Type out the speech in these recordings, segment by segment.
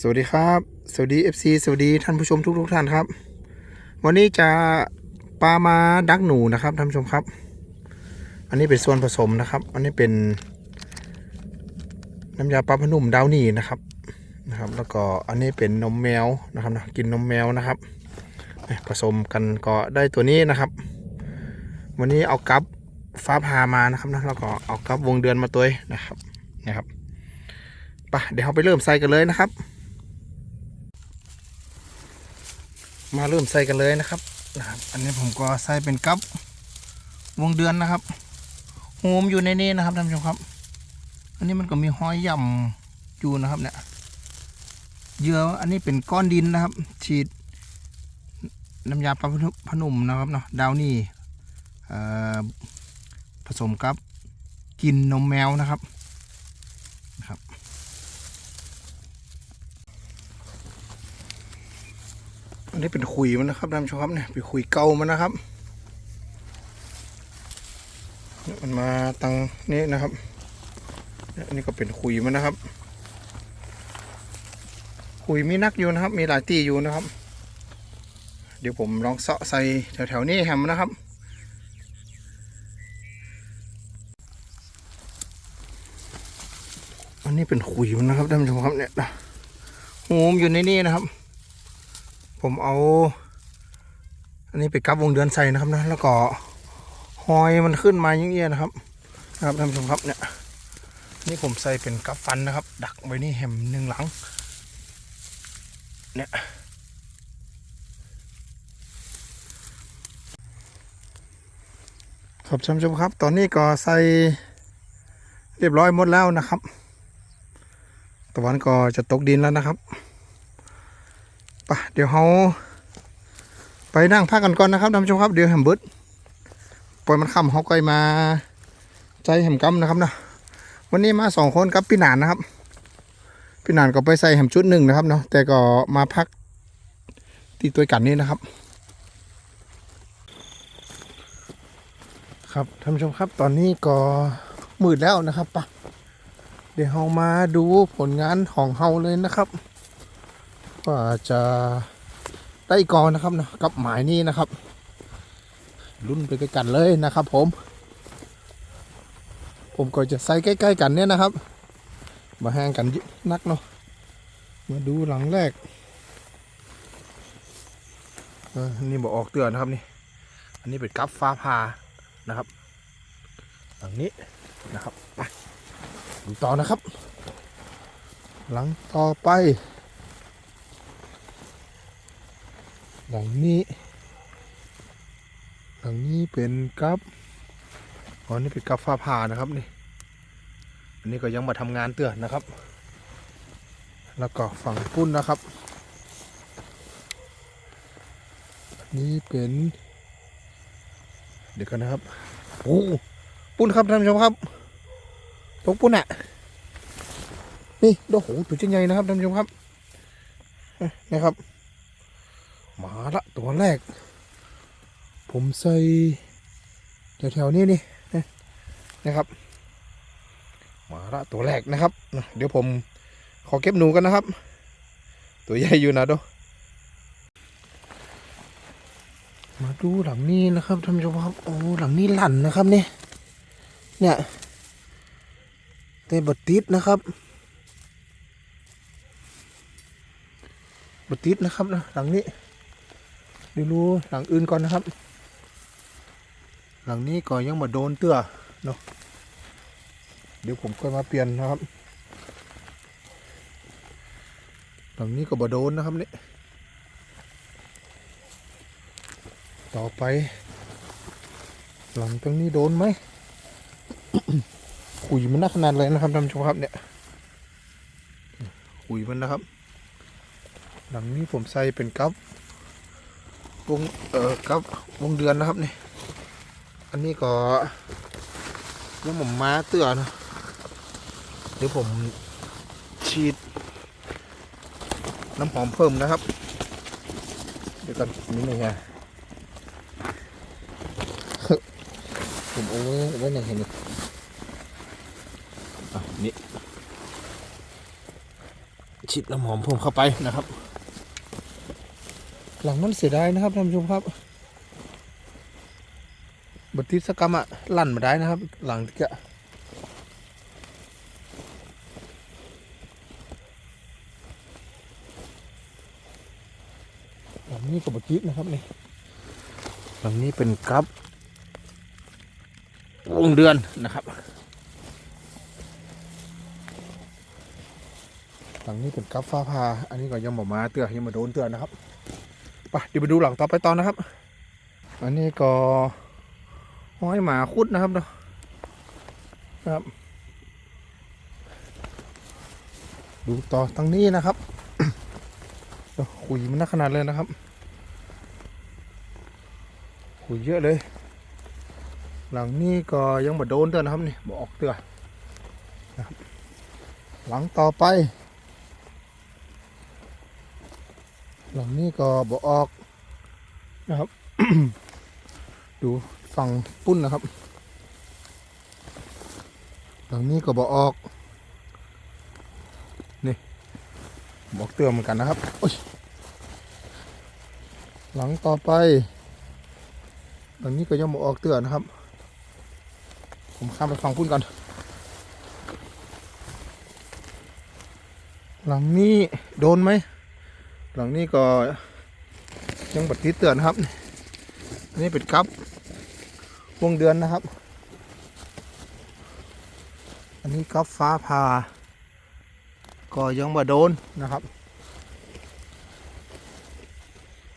สวัสดีครับ สวัสดี FC สวัสดีท่านผู้ชมทุกทุกท่านครับ วันนี้จะปลามาดักหนูนะครับท่านผู้ชมครับ อันนี้เป็นส่วนผสมนะครับ อันนี้เป็น น้ำยาปลาพนุ่มดาวนี่นะครับนะครับ แล้วก็อันนี้เป็นนมแมวนะครับนะกินนมแมวนะครับผสมกันก็ได้ตัวนี้นะครับ วันนี้เอากับฟ้าพามานะครับนะแล้วก็เอากับวงเดือนมาตัวนะครับนะครับไปเดี๋ยวเราไปเริ่มใส่กันเลยนะครับ มาเริ่มใส่กันเลยนะครับนะครับ อันนี้ผมก็ใส่เป็นกับวงเดือนนะครับโฮมอยู่ในนี้นะครับท่านผู้ชมครับ อันนี้มันก็มีห้อยย่ำอยู่นะครับเนี่ยเยื่ออันนี้เป็นก้อนดินนะครับ ฉีดน้ำยาปลาพนุ่มนะครับเนาะดาวนี่ผสมกับกินนมแมวนะครับ อันนี้เป็นขุยมันนะครับท่านผู้ชมครับเนี่ยเป็นขุยเก่ามันนะครับเนี่ยมันมาตังนี้นะครับอันนี้ก็เป็นขุยมันนะครับขุยมีนักอยู่นะครับ มีหลายตีอยู่นะครับ เดี๋ยวผมลองเสาะใส่แถวๆนี้แฮมนะครับอันนี้เป็นขุยมันนะครับท่านผู้ชมครับเนี่ยโฮมอยู่ในนี้นะครับ ผมเอา อันนี้ไปกับวงเดือนใส่นะครับนะแล้วก็หอยมันขึ้นมาอย่างเงี้ยนะครับนะครับท่านผู้ชมครับเนี่ยนี่ผมใส่เป็นกับฟันนะครับ ดักไว้นี่แหมหนึ่งหลัง เนี่ยครับท่านผู้ชมครับ ตอนนี้ก็ใส่เรียบร้อยหมดแล้วนะครับ ตะวันก็จะตกดินแล้วนะครับ ปะเดี๋ยวเราไปนั่งพักกันก่อนนะครับท่านผู้ชมครับเดี๋ยวแฮมเบิร์ดปล่อยมันค่ำเขาก็มาใจแฮมกัมนะครับนะวันนี้มาสองคนกับพี่หนานนะครับ พี่หนานก็ไปใส่แฮมชุดหนึ่งนะครับเนาะแต่ก็มาพักที่ตัวกันนี้นะครับ ครับท่านผู้ชมครับตอนนี้ก็มืดแล้วนะครับปะเดี๋ยวเรามาดูผลงานของเราเลยนะครับ ว่าจะได้กอนนะครับนะกับหมายนี้นะครับรุ่นไปด้วยกันเลยนะครับ ผม ผมก็จะใส่ใกล้ ๆ กันเนี่ยนะครับมาห่างกันเยอะนักเนาะมาดูหลังแรกนี่บอกออกเตือนนะครับนี่ อันนี้เป็นกับฟ้าผ่านะครับ หลังนี้นะครับไปดูต่อนะครับ หลังต่อไป หลังนี้ หลังนี้เป็นกับอ๋อนี่เป็นกับฟ้าผ่านะครับนี่อันนี้ก็ยังมาทำงานเตือนนะครับ แล้วก็ฝั่งปุ้นนะครับนนี้เป็น เดี๋ยวกันนะครับโอ้ปุ้นครับท่านผู้ชมครับตกปุ้นอะนี่โอ้โหตัวชิ้นใหญ่นะครับท่านผู้ชมครับนะครับ ละตัวแรก ผมใส่แถวๆนี้นี่นะครับ มาละตัวแรกนะครับ เดี๋ยวผมขอเก็บหนูกันนะครับ ตัวใหญ่อยู่นะโดมาดูหลังนี้นะครับท่านผู้ชมครับโอ้หลังนี้หลั่นนะครับเนี่ยเนี่ยแต่บติดนะครับบติดนะครับนะหลังนี้ ดูดูหลังอื่นก่อนนะครับ หลังนี้ก็ยังมาโดนเตื้อเนาะเดี๋ยวผมก็มาเปลี่ยนนะครับ หลังนี้ก็บ่โดนนะครับนี่ต่อไป หลังตรงนี้โดนไหมขุยมันน่าขนาดเลยนะครับท่านผู้ชมครับเนี่ยขุยมันนะครับ หลังนี้ผมใส่เป็นกับ วงเอ่อครับวงเดือนนะครับนี่ อันนี้ก็ยังผมมาเตือนะเดี๋ยวผมฉีด น้ำหอมเพิ่มนะครับ เดี๋ยวกันนี่หนึ่งไงผมเอาไว้ไว้ไหนเห็นนี่อะนี่ฉีดน้ำหอมเพิ่มเข้าไปนะครับ หลังมันเสียดายนะครับท่านผู้ชมครับบัติดสกรรมอะลั่นมาได้นะครับ หลังจะหลังนี้ก็บัติดนะครับนี่หลังนี้เป็นกราฟวงเดือนนะครับ หลังนี้เป็นกัฟฟ้าพา อันนี้ก็ยังบอกมาเตือยังมาโดนเตือนนะครับ ไปเดี๋ยวไปดูหลังต่อไปตอนนะครับ อันนี้ก็ห้อยหมาคุดนะครับเนาะครับ ดูต่อทางนี้นะครับขุยมันนักขนาดเลยนะครับขุยเยอะเลย หลังนี้ก็ยังมาโดนเตือนนะครับนี่บอกออกเตือนนะครับหลังต่อไป หลังนี้ก็บอออกนะครับ ดูฝั่งปุ้นนะครับ หลังนี้ก็บอออก นี่บอกเตือนเหมือนกันนะครับโอ้ยหลังต่อไป หลังนี้ก็ยังบอออกเตือนนะครับ ผมข้ามไปฝั่งปุ้นก่อนหลังนี้โดนไหม หลังนี้ก็ยังบัดติเตือนครับ อันนี้เป็นกับวงเดือนนะครับ อันนี้กับฟ้าผ่าก็ยังบ่โดนนะครับ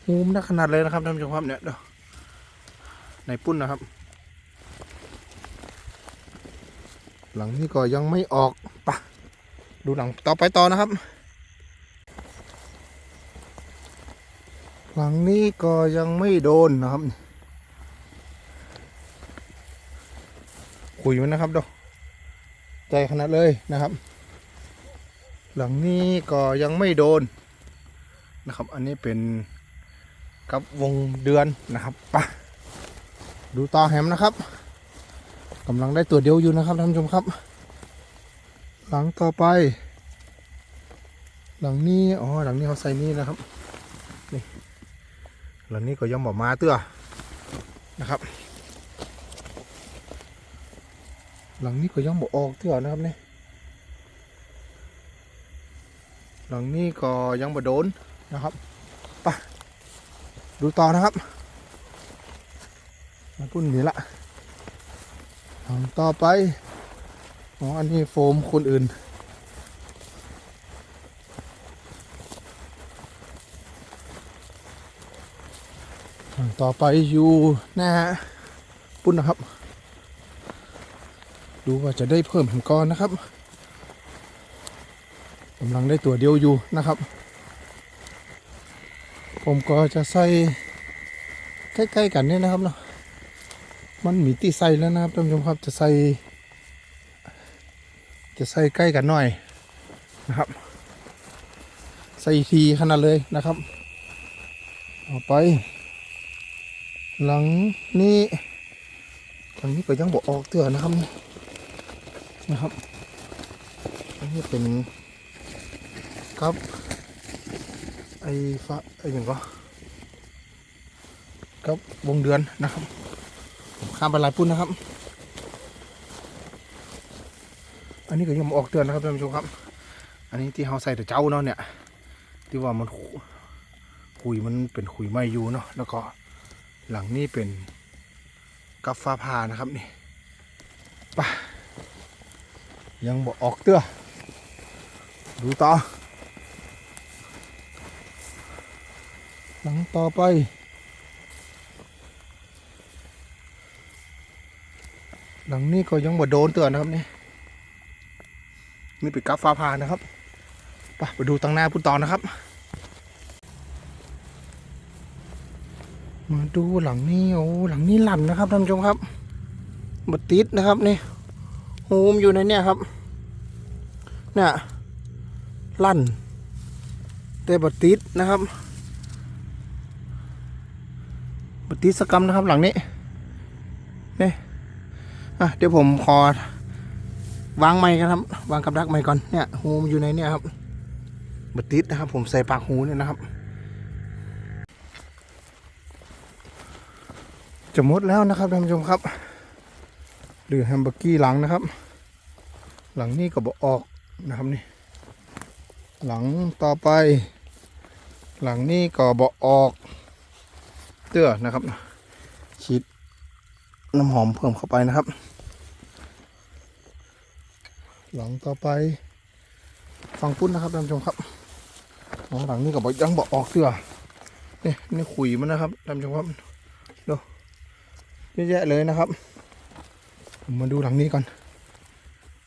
หูมนักขนาดเลยนะครับท่านผู้ชมครับเนี่ยในปุ้นนะครับ หลังนี้ก็ยังไม่ออกปะดูหลังต่อไปต่อนะครับ หลั งนี้ก็ยังไม่โดนนะครับคุยมันนะครับเดอใจขนาดเลยนะครับ หลังนี้ก็ยังไม่โดนนะครับ อันนี้เป็นกับวงเดือนนะครับปะดูต่อแฮมนะครับกำลังได้ตัวเดียวอยู่นะครับท่านผู้ชมครับ หลังต่อไป หลังนี้อ๋อหลังนี้เขาใส่นี่นะครับนี่ หลังนี้ก็ยังบอกมาเตื้อนะครับ หลังนี้ก็ยังบอกออกเตื้อนะครับนี่หลังนี้ก็ยังบ่โดนนะครับไปดูต่อนะครับมาพุ่นนี้ละหลังต่อไปอ๋ออันนี้โฟมคนอื่น ต่อไปอยู่หน้าปุ้นนะครับ ดูว่าจะได้เพิ่มแผ่นก้อนนะครับกำลังได้ตัวเดียวอยู่นะครับ ผมก็จะใส่ใกล้ๆกันเนี่ยนะครับเนาะมันมีตีใส่แล้วนะครับท่านผู้ชมครับจะใส่ จะใส่ใกล้กันหน่อยนะครับ ใส่ทีขนาดเลยนะครับต่อไป หลังนี้หลังนี้ก็ยังบอกออกเตือนนะครับนะครับอันนี้เป็นครับไอ้ฟ้าไอ้หนึ่งก็ครับวงเดือนนะครับข้ามไปลายปุ้นนะครับ อันนี้ก็ยังบ่ออกเตือนนะครับท่านผู้ชมครับ อันนี้ที่เราใส่แต่เจ้าเนาะเนี่ย ที่ว่ามันขุยมันเป็นขุยไม้อยู่เนาะแล้วก็ หลังนี้เป็นกัฟฟ้าผ่านะครับนี่ปะยังบอกออกเตื้อดูต่อ หลังต่อไป หลังนี้ก็ยังบ่โดนเตือนนะครับนี่นี่เป็นกัฟฟ้าผ่านะครับไปไปดูตั้งหน้าพุ่นต่อนะครับ มาดูหลังนี้โอ้หลังนี้หลั่นนะครับท่านผู้ชมครับบัดติดนะครับนี่โฮมอยู่ในเนี่ยครับเนี่ยลั่นแต่บัดติดนะครับบัดติดสกรรมนะครับหลังนี้นี่อะเดี๋ยวผมขอวางไม้กันครับ วางกับดักไม้ก่อนเนี่ยโฮมอยู่ในเนี่ยครับบัติดนะครับ ผมใส่ปากหูเนี่ยนะครับ จะหมดแล้วนะครับท่านผู้ชมครับหรือแฮมเบอร์กี้หลังนะครับ หลังนี้ก็บอกออกนะครับนี่ หลังต่อไป หลังนี้ก็บอกออก เตื้อนะครับฉีดน้ำหอมเพิ่มเข้าไปนะครับ หลังต่อไปฟังปุ้นนะครับท่านผู้ชมครับหลังนี้ก็บอกยังบอกออกเตื้อนี่นี่ขุยมันนะครับท่านผู้ชมครับ อะแยะเลยนะครับ ผมมาดูหลังนี้ก่อน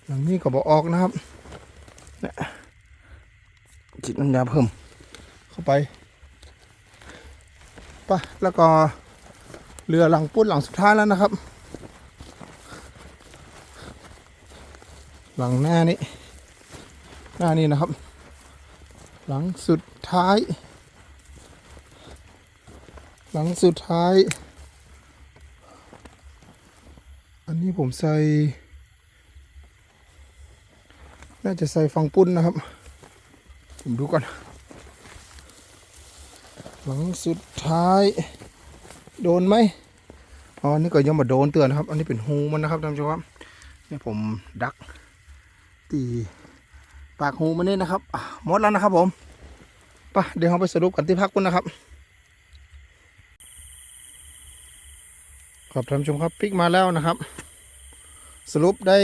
หลังนี้ก็บอกออกนะครับเนี่ยจิตน้ำยาเพิ่ม เข้าไปไปะแล้วก็เรือหลังปุ้นหลังสุดท้ายแล้วนะครับ หลังหน้านี้ หน้านี้นะครับ หลังสุดท้าย หลังสุดท้าย อั นนี้ผมใส่ น่าจะใส่ฟังปุ้นนะครับ ผมดูก่อน หลังสุดท้าย โดนไหมอ๋ออันนี่ก็ยังมาโดนเตือนนะครับ อันนี้เป็นหูมันนะครับท่านผู้ชมครับนี่ผมดัก ตีปากหูมันนี่นะครับอะหมดแล้วนะครับผมไปะเดี๋ยวเราไปสรุปกันที่พักกันนะครับ ครับท่านผู้ชมครับพลิกมาแล้วนะครับ สรุปได้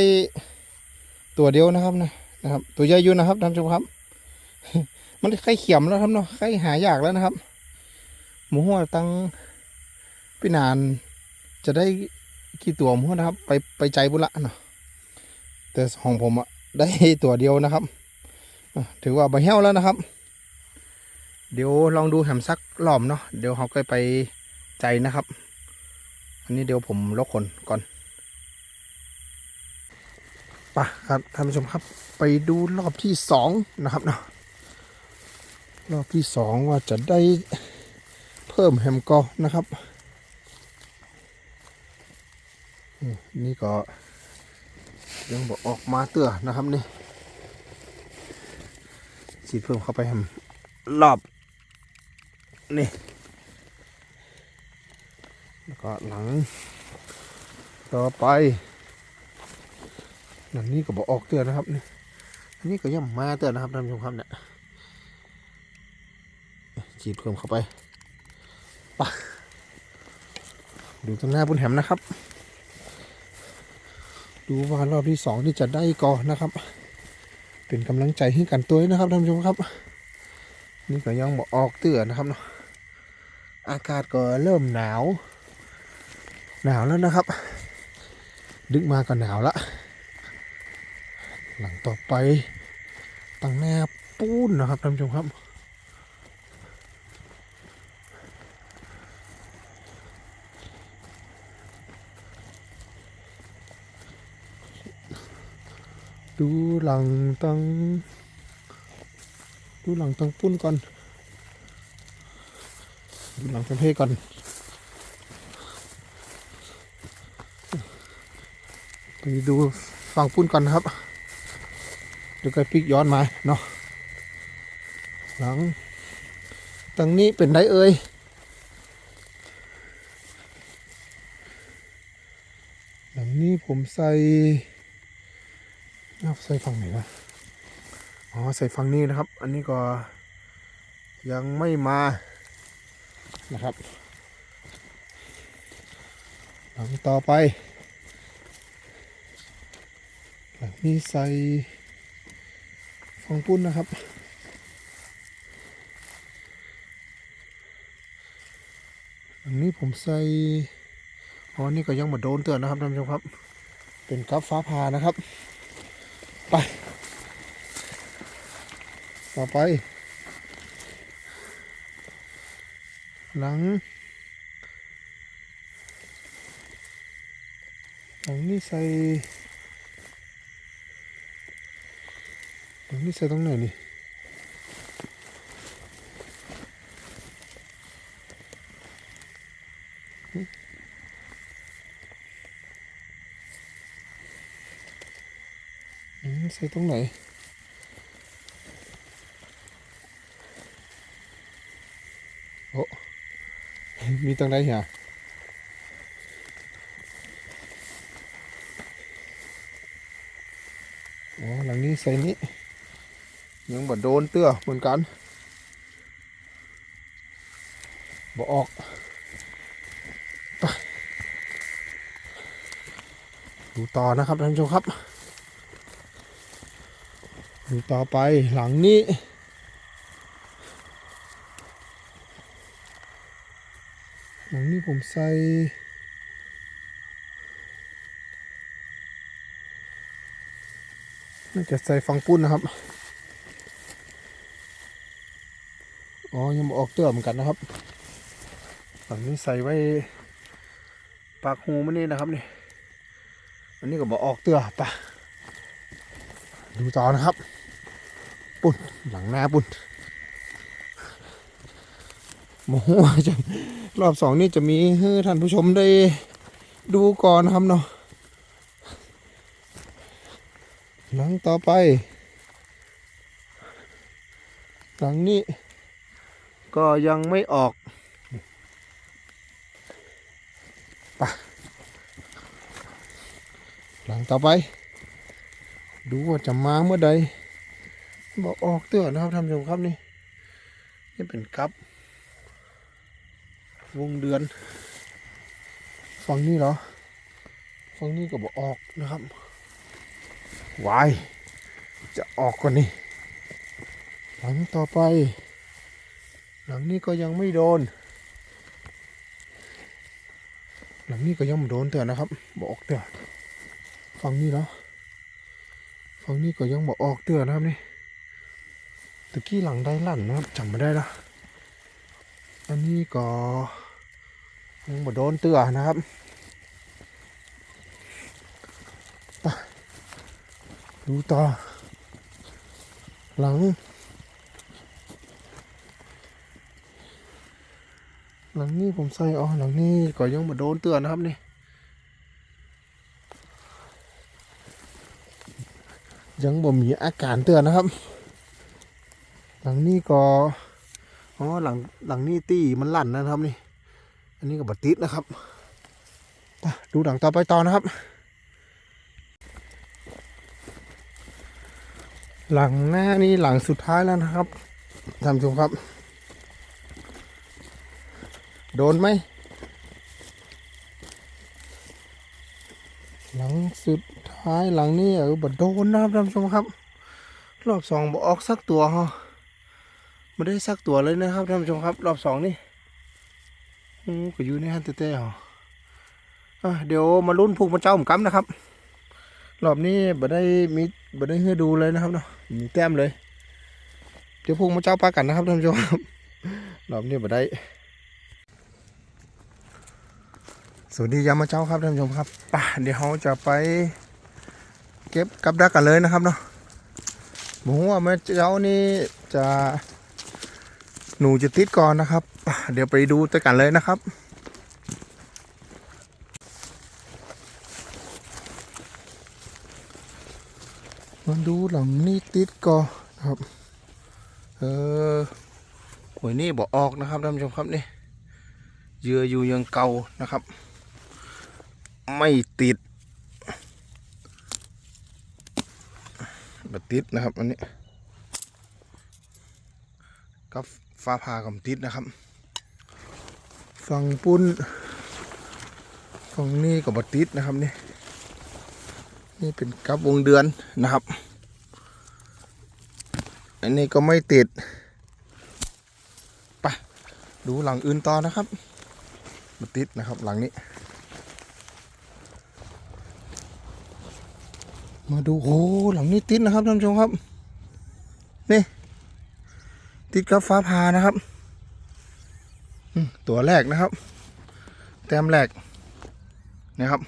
ตัวเดียวนะครับนะนะครับ ตัวใหญ่อยู่นะครับท่านผู้ชมครับ มันไข่เขียมแล้วครับเนาะไข่หายากแล้วนะครับ หมูหัวตั้งพี่นาน จะได้กี่ตัวหมูหัวนะครับ ไปไปใจบุระเนาะแต่ของผมอะได้ตัวเดียวนะครับถือว่าใบเหี้ยวแล้วนะครับ เดี๋ยวลองดูแหมซักหล่อมเนาะเดี๋ยวเขาก็ไปใจนะครับ อันนี้เดี๋ยวผมลกขนก่อน ปะครับท่านผู้ชมครับ ไปดูรอบที่สองนะครับเนาะรอบที่สองว่าจะได้เพิ่มแฮมกอนะครับนี่ก็ยังบอกออกมาเตื้อนะครับนี่ฉีดเพิ่มเข้าไปแฮมรอบนี่แล้วก็หลังต่อไป หลังนี้ก็บอกออกเตือนนะครับนี่อันนี้ก็ยังมาเตือนนะครับท่านผู้ชมครับเนี่ยฉีดเพิ่มเข้าไปปะดูตรงหน้าบนแหมนะครับ ดูว่ารอบที่สองนี่จะได้ก่อนนะครับ เป็นกำลังใจให้กันตัวนะครับท่านผู้ชมครับ นี่ก็ยังบอกออกเตือนนะครับเนาะอากาศก็เริ่มหนาว หนาวแล้วนะครับ ดึกมาก็หนาวละหลัง ต่อไปตั้งแนวปูนนะครับท่านผู้ชมครับ ดูหลังตั้งดูหลังตั้งปุ้นก่อนดูหลังตั้งเพก่อนไปดูฝั่งปุ้นก่อนนะครับ เดี๋ยวก็พลิกย้อนมาเนาะหลังตังนี้เป็นไดเอ่ยหลังนี้ผมใส่เอาใส่ฝั่งไหนวะอ๋อใส่ฝั่งนี้นะครับ อันนี้ก็ยังไม่มานะครับ หลังต่อไป หลังนี้ใส่ ฟังปุ้นนะครับหลังนี้ผมใส่อ๋อนี่ก็ยังหมาโดนเตือนนะครับท่านผู้ชมครับ เป็นกับฟ้าผ่านะครับ ไป ต่อไป หลัง หลังนี่ใส่ นี่ใส่ตรงไหนนี่ใส่ตรงไหนโอ้มีตรงไหนเหรออ๋อหลังนี้ใส่นี้ ยังบ่โดนเตื้อเหมือนกันบ่ออกไปดูต่อนะครับท่านผู้ชมครับ ดูต่อไปหลังนี้หลังนี้ผมใส่น่าจะใส่ฟังปุ้นนะครับ อ๋อ ยังบ่ออกเตื้อเหมือนกันนะครับหลังนี้ใส่ไว้ปากหูมันนี่นะครับนี่อันนี้ก็บอกออกเตื้อปะดูต่อนะครับ ปุ่นหลังหน้าปุ่นโมโหจะรอบสองนี่จะมีให้ท่านผู้ชมได้ดูก่อนนะครับเนาะหลังต่อไป หลังนี้ ก็ยังไม่ออกไปหลังต่อไป ดูว่าจะมาเมื่อใดบอกออกเตือนนะครับท่านผู้ชมครับนี่ นี่เป็นกับวงเดือน ฝั่งนี้เหรอ ฝั่งนี้ก็บอกออกนะครับวายจะออกก่อนนี่หลังต่อไป หลังนี้ก็ยังไม่โดน หลังนี้ก็ยังไม่โดนเตือนนะครับ บอกเตือนฝั่งนี้เหรอฝั่งนี้ก็ยังบอกออกเตือนนะครับนี่ตะกี้หลังได้ลั่นนะครับจำไม่ได้ละอันนี้ก็ยังบ่โดนเตือนนะครับไปดูต่อหลัง หลังนี้ผมใส่อ๋อหลังนี้ก็ยังมาโดนเตือนนะครับนี่ยังบ่มีอาการเตือนนะครับ หลังนี้ก็อ๋อหลังหลังนี้ตีมันลั่นนะครับนี่ อันนี้ก็บัติดนะครับดูหลังต่อไปต่อนะครับ หลังหน้านี่หลังสุดท้ายแล้วนะครับท่านผู้ชมครับ โดนไหม หลังสุดท้ายหลังนี้เออบัดโดนนะครับท่านผู้ชมครับ รอบสองบอออกสักตัวฮะไม่ได้สักตัวเลยนะครับท่านผู้ชมครับ รอบสองนี่ก็อยู่ในฮันเต้ๆฮะเดี๋ยวมาลุ้นผูกมันเจ้าผมกำนะครับ รอบนี้บ่ได้มีบ่ได้ให้ดูเลยนะครับเนาะมีแต้มเลย เดี๋ยวผูกมันเจ้าปากันนะครับท่านผู้ชมครับรอบนี้บ่ได้ สวัสดียามาเจ้าครับท่านผู้ชมครับป่ะเดี๋ยวเราจะไปเก็บกับดักกันเลยนะครับเนาะหมูว่าแม่เจ้านี่จะหนูจะติดก่อนนะครับป่ะเดี๋ยวไปดูด้วยกันเลยนะครับมาดูหลังนี้ติดก่อนะครับ เออหวยนี่บอกออกนะครับท่านผู้ชมครับนี่เยื่ออยู่ยังเก่านะครับ ไม่ติดบัติดนะครับอันนี้กับฟ้าผ่ากับติดนะครับ ฝั่งปุ้นฝั่งนี้กับบัติดนะครับนี่นี่เป็นกับวงเดือนนะครับ อันนี้ก็ไม่ติดไปดูหลังอื่นต่อนะครับบัติดนะครับหลังนี้ มาดูโอ้หลังนี้ติดนะครับท่านผู้ชมครับ นี่ ติดกับฟ้าผ่านะครับตัวแรกนะครับ แต้มแรกนะครับ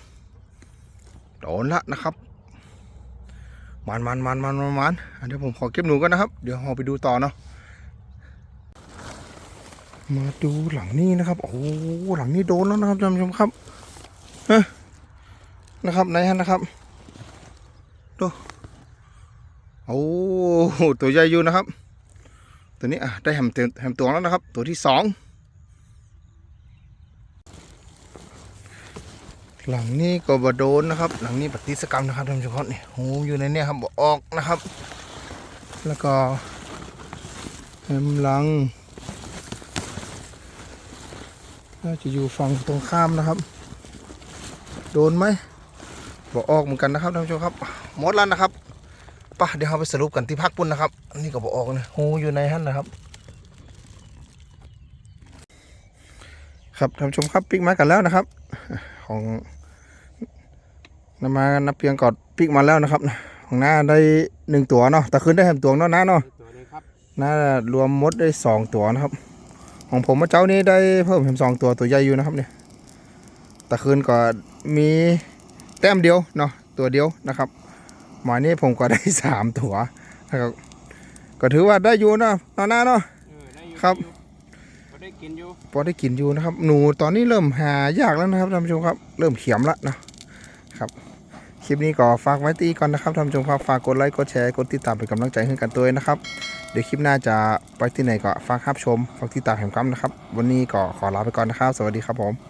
โดนละนะครับมันมันมันมันมันมันเดี๋ยวผมขอเก็บหนูกันนะครับ เดี๋ยวเราไปดูต่อเนาะมาดูหลังนี้นะครับ โอ้หลังนี้โดนแล้วนะครับท่านผู้ชมครับนะครับไหนฮะนะครับ โอ้ตัวใหญ่อยู่นะครับ ตัวนี้อะได้แฮมเต็มแฮมตัวแล้วนะครับ ตัวที่สองหลังนี้ก็บโดนนะครับ หลังนี้ปฏิสกรรมนะครับท่านผู้ชมครับนี่หูอยู่ในเนี่ยครับบออกนะครับ แล้วก็แฮมหลังน่าจะอยู่ฝั่งตรงข้ามนะครับ โดนไหมบอกออกเหมือนกันนะครับท่านผู้ชมครับ หมดแล้วนะครับไป่ะเดี๋ยวเราไปสรุปกันที่พักปุ่นนะครับอันนี้ก็บอออกนะหูอยู่ในหันนะครับ ครับท่านผู้ชมครับปิกมากันแล้วนะครับ ของนำมานับเพียงกอดปิกมาแล้วนะครับ ของหน้าได้หนึ่งตัวเนาะแต่คืนได้แฮมตัวเนาะน้าเนาะตัวนี้ครับน่ารวมมดได้สองตัวนะครับ ของผมเมื่อเจ้านี้ได้เพิ่มแฮมสองตัวตัวใหญ่อยู่นะครับเนี่ยแต่คืนก็มีแต้มเดียวเนาะตัวเดียวนะครับ หมายนี้ผมก็ได้สามตัวนะครับก็ถือว่าได้อยู่เนาะเนาะหน้าเนาะเออได้อยู่ครับได้อยู่ก็ได้กินอยู่พอได้กินอยู่นะครับ หนูตอนนี้เริ่มหายากแล้วนะครับท่านผู้ชมครับ เริ่มเขียมแล้วนะครับคลิปนี้ก็ฝากไว้ตีก่อนนะครับท่านผู้ชมครับฝากกดไลค์กดแชร์กดติดตามเป็นกำลังใจให้กันตัวเองนะครับ เดี๋ยวคลิปหน้าจะไปที่ไหนก็ฝากรับชมฝากติดตามแห่งกัมนะครับ วันนี้ก็ขอลาไปก่อนนะครับ สวัสดีครับผม